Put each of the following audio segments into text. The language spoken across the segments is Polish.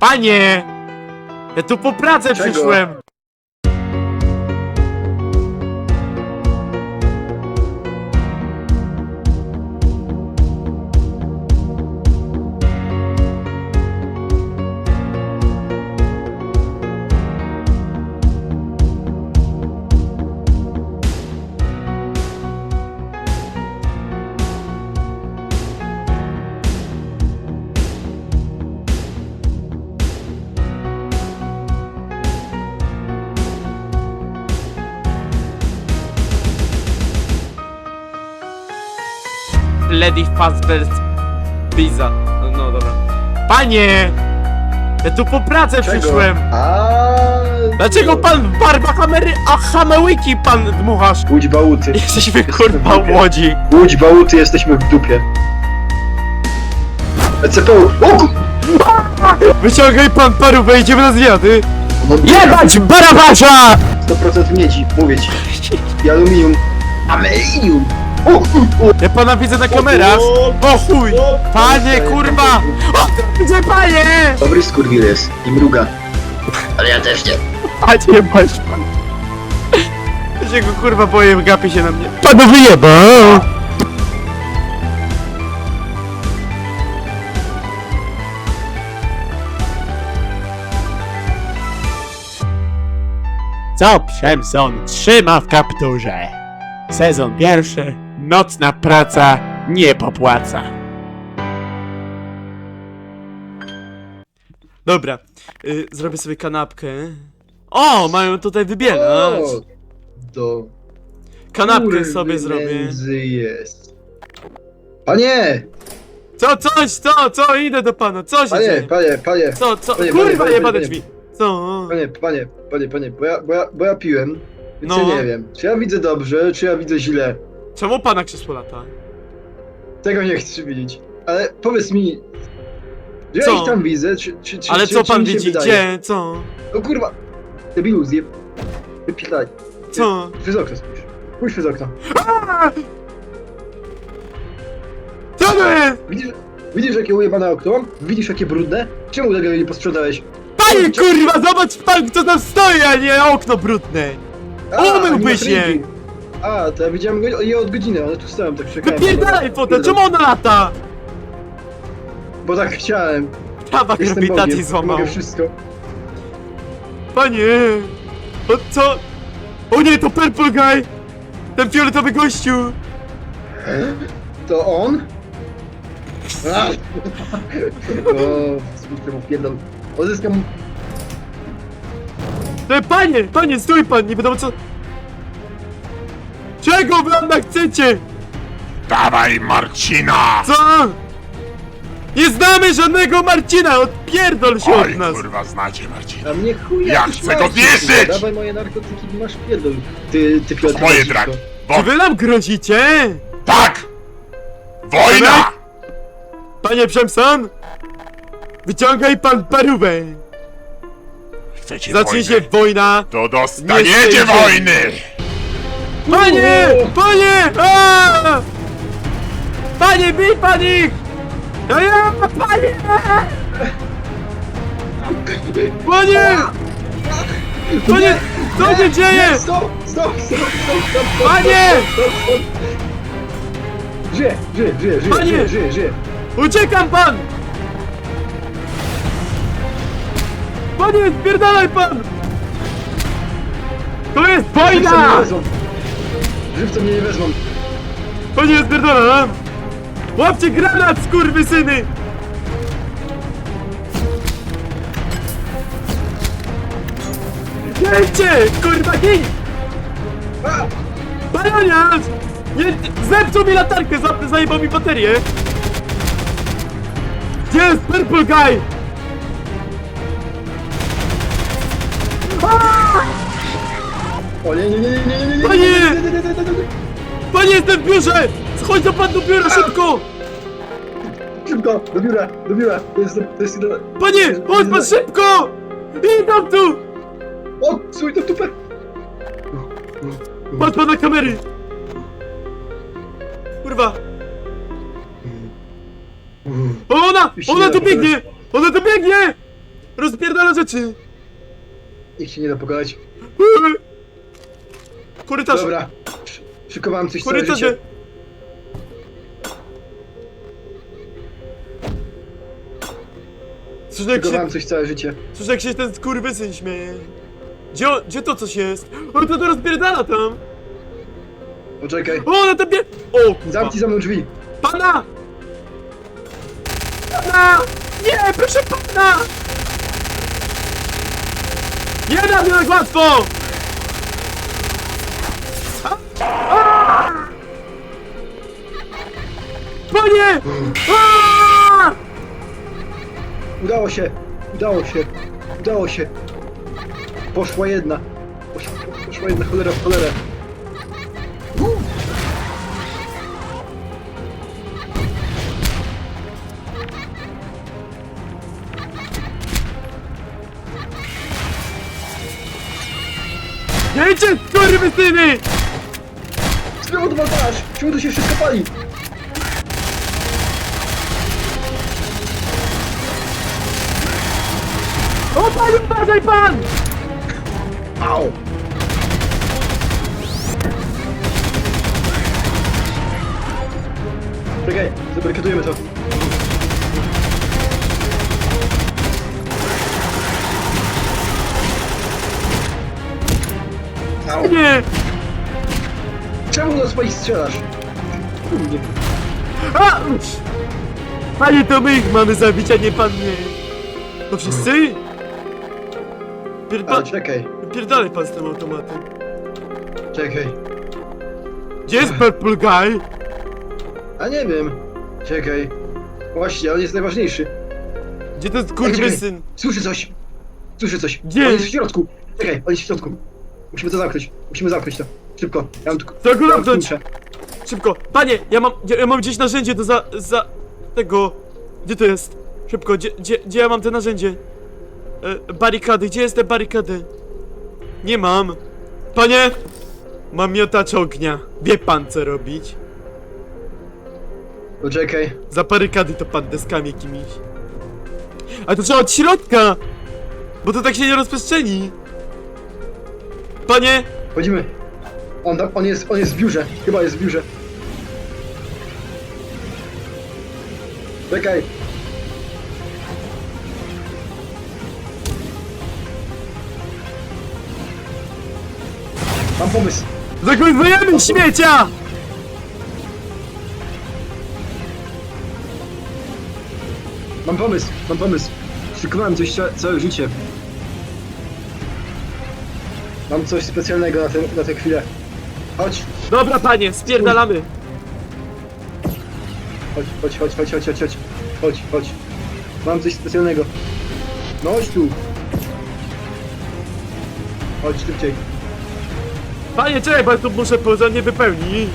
Panie! Ja tu po pracę Czego? przyszłem! Lady Fazbear's Pizza. No, no dobra. Panie! Ja tu po pracę przyszłem! A. Dlaczego pan w barbach Amery... a Hamełyki pan dmuchasz? Łódź bałuty. Jesteśmy kurwa w dupie. łodzi. Łódź bałuty, jesteśmy w dupie. ECPU. O ku... Wyciągaj pan parówę, idziemy na zwiady. No, Jebać barabasza! 100% miedzi, mówię ci. I aluminium. Aluminium! O, o. Ja pana widzę na kamerach. O chuj! Panie kurwa! O, gdzie panie? Dobry skurwil jest i mruga. Ale ja też nie. Panie masz pan. Ja się go kurwa boję, gapi się na mnie. Panu wyjebał! Co Przemson trzyma w kapturze? Sezon pierwszy, nocna praca nie popłaca. Dobra, y, zrobię sobie kanapkę. O, mają tutaj wybielać. O, Do Kanapkę kurwy sobie zrobię. nędzy jest. Panie! Co, coś, co, co, idę do pana, co się Panie, dzieje? panie, panie, Co, co, panie, panie, kurwa panie, jebane panie. drzwi. Co? panie, panie, panie, panie, bo ja, bo ja, bo ja piłem. Więc No. ja nie wiem, czy ja widzę dobrze, czy ja widzę źle. Czemu pana krzesło lata? Tego nie chcę widzieć. Ale powiedz mi, że Co? ja ich tam widzę, czy, czy, czy Ale czy, co czy pan mi się widzi, wydaje? gdzie, co? No kurwa, debilu, zjeb... Wypitlaj. Co? Przez okno spójrz. Spójrz przez okno. A! Co to jest? Widzisz, widzisz jakie ujebane okno mam? Widzisz jakie brudne? Czemu tego nie posprzątałeś? Panie kurwa, zobacz pan kto tam stoi, a nie okno brudne. Umyłbyś nie ma je. frygi. A, to ja widziałem go- je od godziny, one tu stoją, tak czekałem. Wypierdalaj fotel, czemu ona lata? Bo tak chciałem. Prawa Jestem grawitacji Bogiem, złamał. mogę wszystko. Panie! O co? O nie, to Purple Guy! Ten fioletowy gościu! To on? A! o, smutno mu pierdol. Odzyskam... E, panie, panie, stój pan, nie wiadomo co... Czego nas chcecie? Dawaj Marcina! Co? Nie znamy żadnego Marcina, odpierdol się Oj od nas! kurwa znacie Marcina. A mnie chuj Ja chcę go Marcin, zniszczyć! kurwa, Dawaj moje narkotyki, masz pierdol. Ty, ty To moje dziwko. dragi. Czy wy nam grozicie? Tak! Wojna! Panie Przemson? Wyciągaj pan parówę! Chcecie Zacznie wojny? się wojna! To Nie dostaniecie wojny! Panie! Panie! Panie, bij pan ich! No ja, panie! Panie! Panie, co się dzieje? Stop, stop, stop, stop, stop, stop, Panie! stop, stop, stop. Żyje, żyje, żyje, żyje, Panie! żyje, żyje, żyje. Uciekam pan! Panie, spierdalaj pan! To jest Żywcem mnie nie wezmą. Mnie nie wezmą. Panie, spierdalam! Łapcie granat, skurwysyny! Jedźcie! Kurwa, gin! A! Nie, zepsuł mi latarkę, za, zajebał mi baterię! Gdzie jest Purple Guy? O nie, nie, nie, nie, nie, nie, nie, Panie! nie, nie, nie, nie, nie, nie, nie. Panie, jestem w biurze! Chodź do pan do biura, szybko! Szybko, do biura, do biura. To jest, to jest... Panie, chodź pan szybko! Idę tu! O, słuchaj, to tupę. Patrz pan na kamery! Kurwa! O, Ona! Ona tu biegnie! Ona tu biegnie! Rozpierdala rzeczy! Nikt się nie da pokonać. Korytarz! Dobra. Sz- Szykowałem coś całe Korytarze! życie. Słyszę jak, się, Szykowałem coś całe życie. słyszę jak się ten skurwysyn śmieje. Gdzie, on- gdzie to coś jest? O, to to rozpierdala tam! Poczekaj. O, na tobie! O, kurwa! Zamknij za mną drzwi. Pana! Pana! Nie, proszę pana! Nie dam mi tak łatwo! Panie! Udało się. Udało się. Udało się. Poszła jedna. Poszła, poszła jedna cholera w cholerę. Jedźcie, skurwysyny! Czemu to walczasz? Czemu tu się wszystko pali? O, panie, uważaj pan! Au! Czekaj, zabarykadujemy to. Au! Nie! Czemu do swoich strzelasz? A! Panie, to my ich mamy zabić, a nie pan mnie. To wszyscy? Pierda... Ale czekaj, Pierdalej pan z tym automatem. czekaj. Gdzie jest Purple Guy? A nie wiem. Czekaj. Właśnie, on jest najważniejszy. Gdzie ten skurwysyn? Słyszę coś. Słyszę coś. Gdzie? On jest w środku. Czekaj, on jest w środku. Musimy to zamknąć. Musimy zamknąć to. Szybko. Ja mam ja zamknąć? klucze. Szybko! Panie, ja mam, ja, ja mam gdzieś narzędzie do za... za... tego... Gdzie to jest? Szybko, gdzie, gdzie, gdzie ja mam te narzędzie? E, barykady, gdzie jest te barykady? Nie mam. Panie! Mam miotacz ognia. Wie pan co robić. Poczekaj. Za barykady to pan deskami jakimiś. A to trzeba od środka! Bo to tak się nie rozprzestrzeni. Panie! Chodzimy. On, tam- on, jest, on jest w biurze. Chyba jest w biurze. Czekaj. Mam pomysł. Zakończujemy śmiecia! Mam pomysł. Mam pomysł. Szykowałem coś cia- całe życie. Mam coś specjalnego na, ten, na tę chwilę. Chodź. Dobra panie, spierdalamy. Chodź, chodź, chodź, chodź, chodź, chodź, chodź, chodź, chodź. Mam coś specjalnego. No chodź tu. Chodź szybciej. Panie, czekaj, bo ja tu muszę porządnie wypełnić.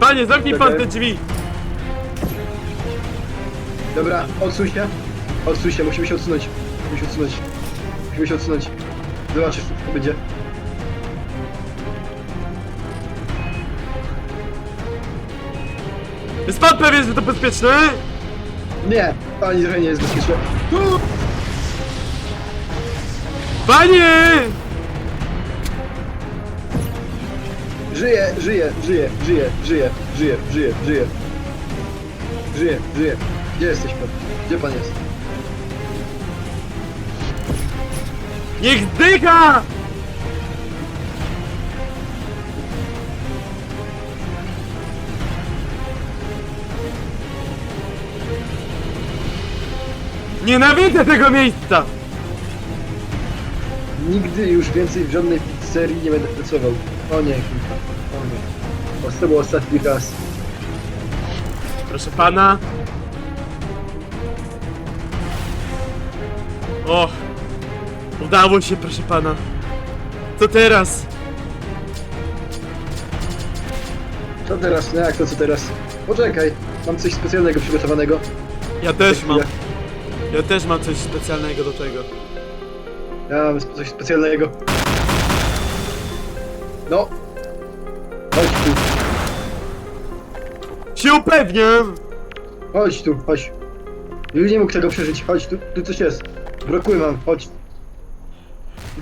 Panie, zamknij pan te drzwi. Dobra, odsuń się. Odsuń się, musimy się odsunąć. Musimy się odsunąć. Musimy się odsunąć. Zobaczysz, co będzie. Jest pan pewien, że to bezpieczne? Nie, pani trochę nie jest bezpieczne. Panie! Żyje, żyje, żyje, żyje, żyje, żyje, żyje, żyje. Żyje, żyje. Gdzie jesteś pan? Gdzie pan jest? Niech zdycha! Nienawidzę tego miejsca! Nigdy już więcej w żadnej pizzerii nie będę pracował. O nie. O nie. O, to był ostatni raz. Proszę pana. O! Udało się, proszę pana. Co teraz? Co teraz? No jak to co teraz? Poczekaj, mam coś specjalnego przygotowanego. Ja też mam. Chwilę. Ja też mam coś specjalnego do tego. Ja mam sp- coś specjalnego. No. Chodź tu. Się upewniam! Chodź tu, chodź. Już nie mógł tego przeżyć, chodź, tu, tu coś jest. Brakuje mam, chodź.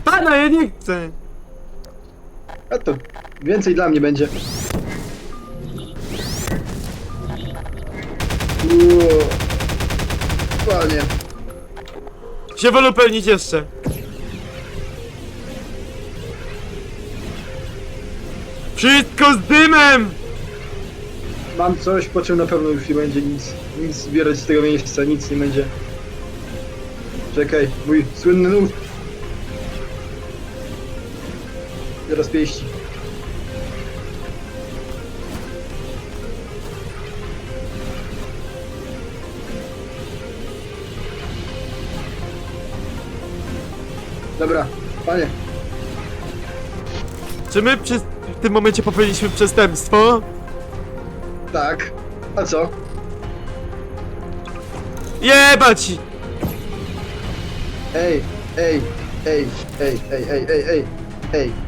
Pana, ja nie chcę! A to więcej dla mnie będzie. Uuu. Panie. Się wolę upewnić jeszcze. Wszystko z dymem! Mam coś, po czym na pewno już nie będzie nic, nic zbierać z tego miejsca, nic nie będzie. Czekaj, mój słynny nóż. Teraz pieści. Dobra, panie, Czy my przy, w tym momencie popełniliśmy przestępstwo? tak. A co? Jebać! Ej, ej, ej, ej, ej, ej, ej, ej, ej.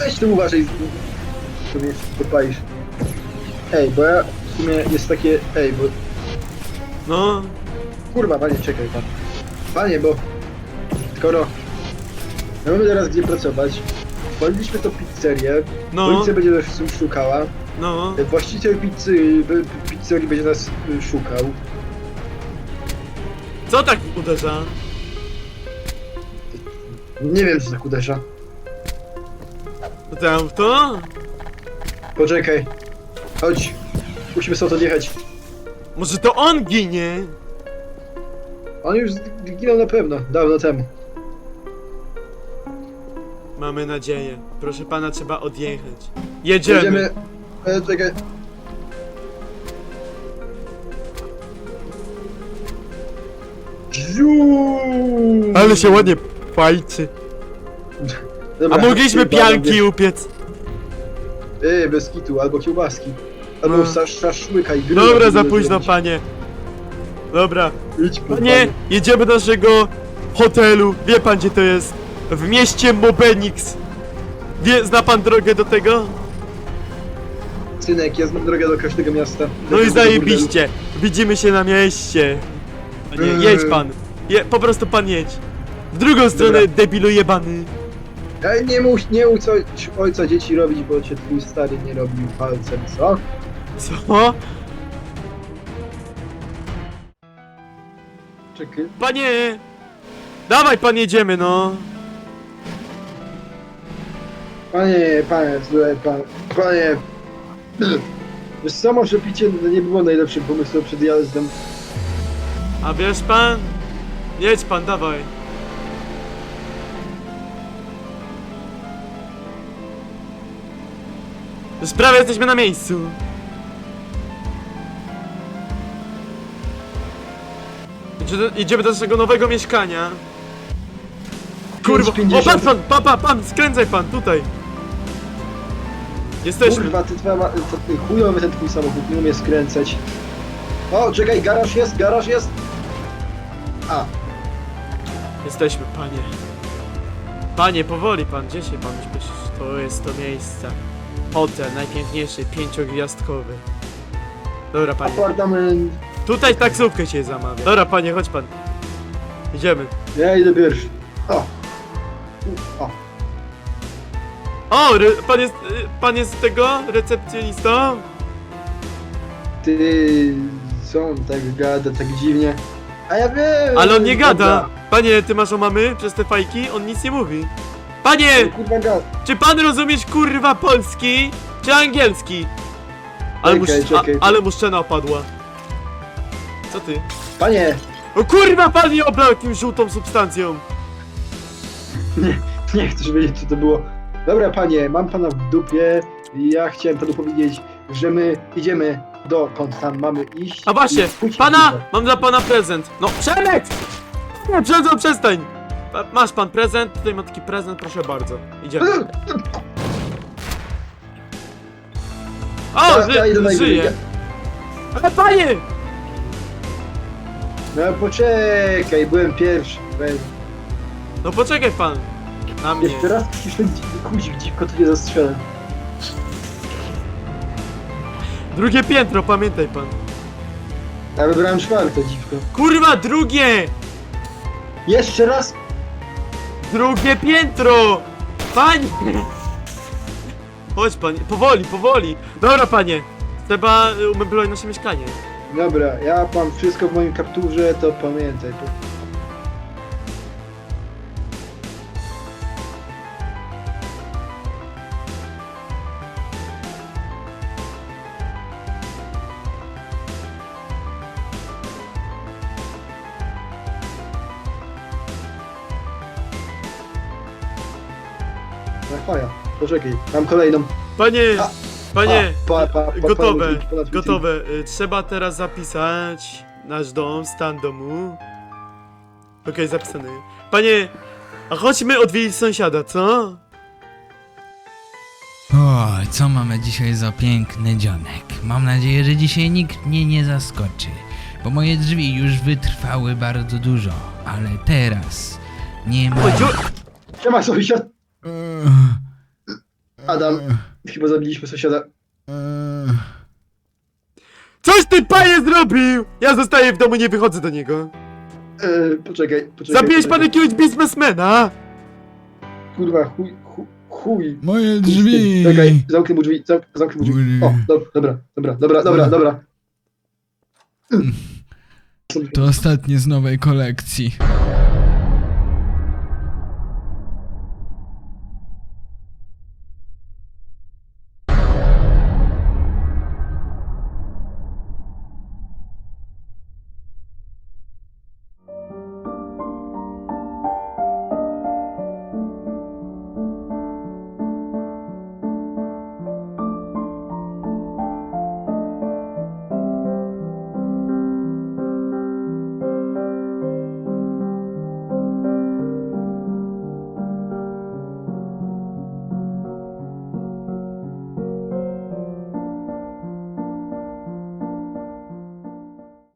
Weź tu uważaj, tu mnie podpalisz. Ej, bo ja w sumie jest takie, ej, bo No, kurwa, panie, czekaj pan. Panie, bo skoro my mamy teraz gdzie pracować, Wpoliliśmy to pizzerię, no, policja będzie nas szukała, no. właściciel pizzy, pizzerii będzie nas y, szukał. Co tak uderza? Nie wiem, co tak uderza. Tam w to? Poczekaj. Chodź. Musimy stąd odjechać. Może to on ginie? On już zginął na pewno, dawno temu. Mamy nadzieję. Proszę pana, trzeba odjechać. Jedziemy. Jedziemy. E, czekaj. Ziu! Ale się ładnie fajczy. A Dobra, mogliśmy pianki upiec. Ej, bez kitu, albo kiełbaski. Albo No. no. szaszłyka i gryza. Dobra, za późno, panie. Dobra. Idź, pan, Panie, jedziemy do naszego hotelu. Wie pan, gdzie to jest? W mieście Mobenix. Wie, zna pan drogę do tego? Synek, ja znam drogę do każdego miasta. No i każdego zajebiście. Widzimy się na mieście. Panie, jedź pan. Je, po prostu pan jedź. W drugą stronę, Dobra. debilu jebany. Ej, nie mów, nie ucz ojca dzieci robić, bo cię twój stary nie robił palcem, co? Co? Czekaj. Panie! Dawaj pan jedziemy, no. Panie, panie, słuchaj, pan, panie. Wiesz co, może picie nie było najlepszym pomysłem przed jazdem. A wiesz pan? Jedź pan, dawaj. Już prawie jesteśmy na miejscu. Jedziemy do naszego nowego mieszkania. Kurwa, o 5,50. pan, pan, pan, pan, pan, skręcaj pan, tutaj. Jesteśmy. Kurwa, ty twoja ma... ty, chujowy ten twój samochód, nie umie skręcać. O, czekaj, garaż jest, garaż jest. A, Jesteśmy, panie. Panie, powoli pan, gdzie się pan śpieszysz? To jest to miejsce. Hotel, najpiękniejszy, pięciogwiazdkowy. Dobra, panie. apartament. Tutaj taksówkę się zamawia. Dobra, panie, chodź pan. Idziemy. Ja idę pierwszy. O. O. O, re, pan jest, y, pan jest tego, recepcjonistą? Ty... Co on tak gada, tak dziwnie? A ja wiem! Ale on nie gada. Panie, ty masz o mamy przez te fajki? On nic nie mówi. Panie, Kurwa czy pan rozumiesz kurwa polski, czy angielski? Ale Czekaj, a, ale mu szczena opadła. Co ty? Panie! O kurwa, pan mnie oblał jakimś żółtą substancją. Nie chcesz wiedzieć co to było. Dobra panie, mam pana w dupie i ja chciałem panu powiedzieć, że my idziemy dokąd tam mamy iść. A właśnie, i pana, mam dla pana prezent. No, Przemek! Nie, Przemek, przestań. Pa- Masz pan prezent, tutaj ma taki prezent, proszę bardzo. Idziemy. O, Ja- ja idę na ży, żyje. Ale panie! No poczekaj, byłem pierwszy. Weź. No poczekaj pan. Na mnie. Jeszcze raz dzi- guzik dziwko to nie zastrzelę. Drugie piętro, pamiętaj pan. Ja wybrałem czwarte, dziwko. Kurwa, drugie! Jeszcze raz! Drugie piętro! Panie! Chodź panie, powoli, powoli. Dobra panie, trzeba y, umeblować nasze mieszkanie. Dobra, ja mam wszystko w moim kapturze, to pamiętaj. No faja, poczekaj, mam kolejną. Panie, A, panie, A, pa, pa, pa, gotowe, gotowe. Y, Trzeba teraz zapisać nasz dom, stan domu. Okej, zapisany. Panie, a chodźmy odwiedzić sąsiada, co? O, co mamy dzisiaj za piękny dzionek. Mam nadzieję, że dzisiaj nikt mnie nie zaskoczy, bo moje drzwi już wytrwały bardzo dużo, ale teraz nie ma... Oj, dziu- Siema sąsiad! Adam, chyba zabiliśmy sąsiada. Coś ty panie zrobił! Ja zostaję w domu, nie wychodzę do niego. Eee, poczekaj, poczekaj. Zabiłeś pan poczekaj. jakiegoś biznesmena! Kurwa, chuj, chuj, chuj. Moje drzwi! Czekaj, zamknij mu drzwi, zamk, zamknij mu drzwi. O, do, dobra, dobra, dobra, dobra, dobra. To ostatnie z nowej kolekcji.